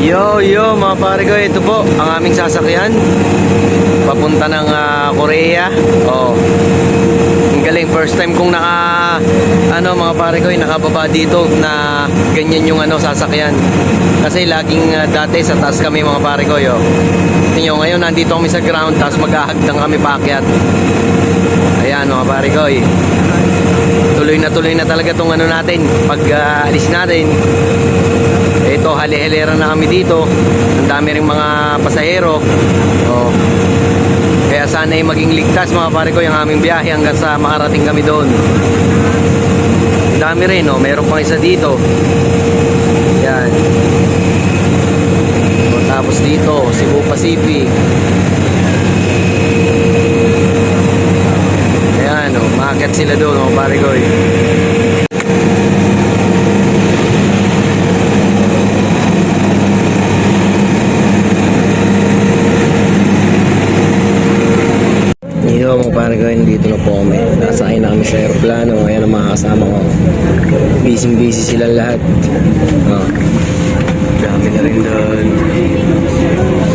Yo, yo mga pare ko, ito po ang aming sasakyan. Papunta ng ah, Korea. Oh. Ang galing, first time kong naka, ano mga pare ko, nakababa dito na ganyan yung ano, sasakyan. Kasi laging ah, dati sa taas kami mga pare ko, yo. Nyo, ngayon nandito kami sa ground, tapos maghahagdang kami paakyat. Ayan mga pare ko, eh. Tuloy na tuloy na talaga tong ano natin, pag ah, alis natin. Ito, hali-hilera na kami dito. Ang dami rin mga pasahero. Oh. Kaya sana ay maging ligtas mga pare ko yung aming biyahe hanggang sa makarating kami doon. Ang dami rin, oh. meron pang isa dito. Yan. O, tapos dito, Cebu Pacific. Ayan, oh, maakyat sila doon, mga pare ko. eh. Dito mga pare ko, dito na po kami. Nasakay na kami sa aeroplano. Ayan ang mga kasama ko. Busy busy sila lahat. Oh. Dami na rin doon.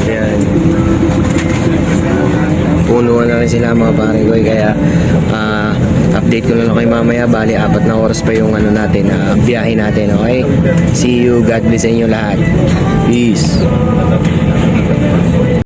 Ayan. Punuan na rin sila mga pare ko. Kaya ah, update ko na lang kayo mamaya. Bali, apat na oras pa yung ano natin, ah, biyahe natin. Okay? See you. God bless sa inyo lahat. Peace.